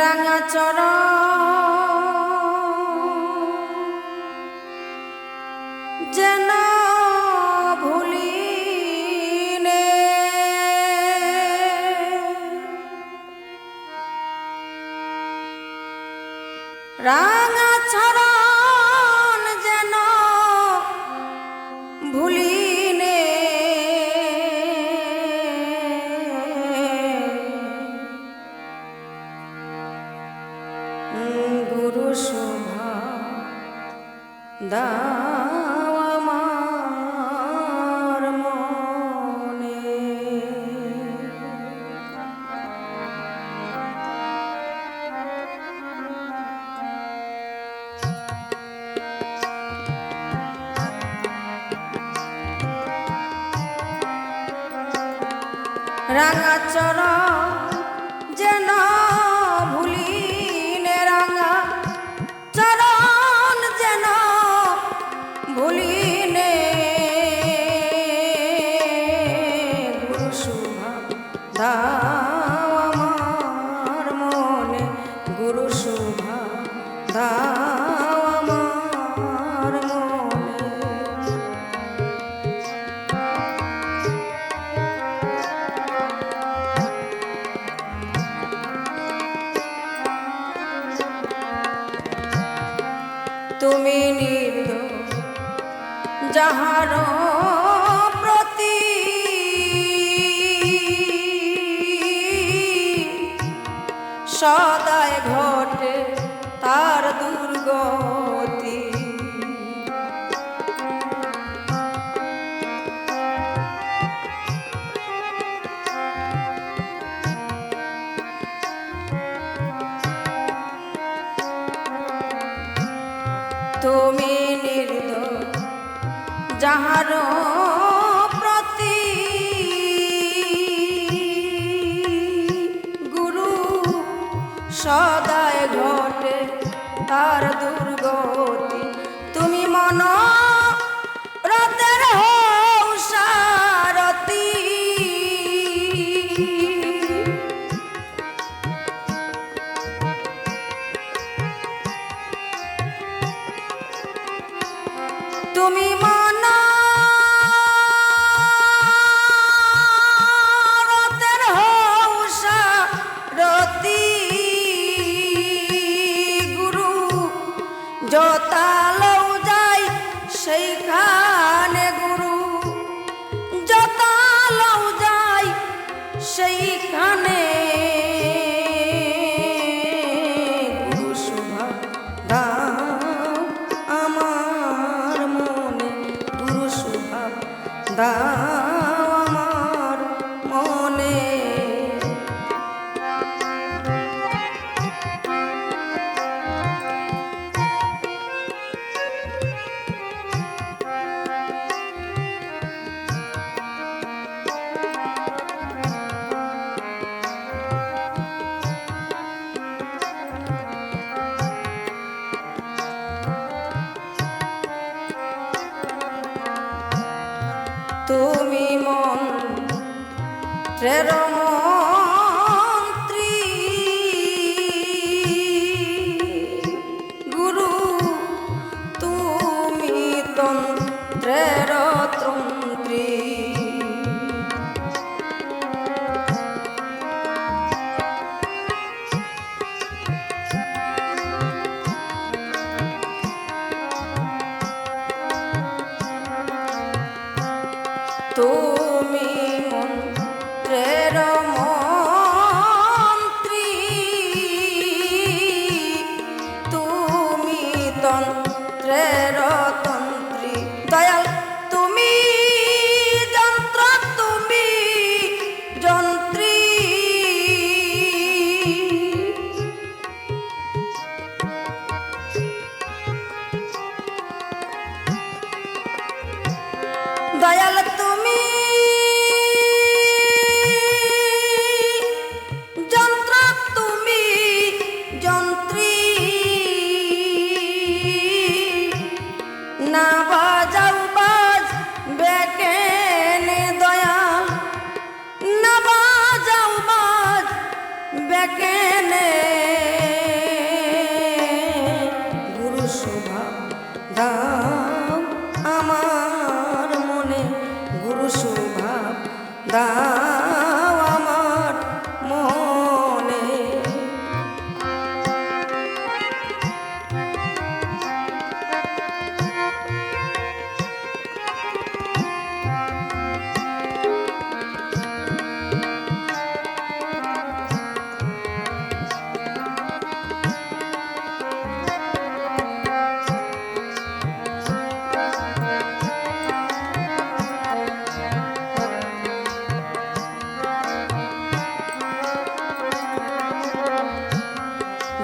রাঙা চর যেন ভুলি রাঙা চরণ গুরু শোভা দাও আমার মনে। রাঙা চর তুমি নির্দ যাহার প্রতি সদায় ঘটে সদায় ঘটে তার দুর্গতি। তুমি মন রতের হৌসারতি সেইখানে গুরু তুমি মন মন্ত্রী তুমি মন্ত্রের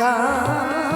দাও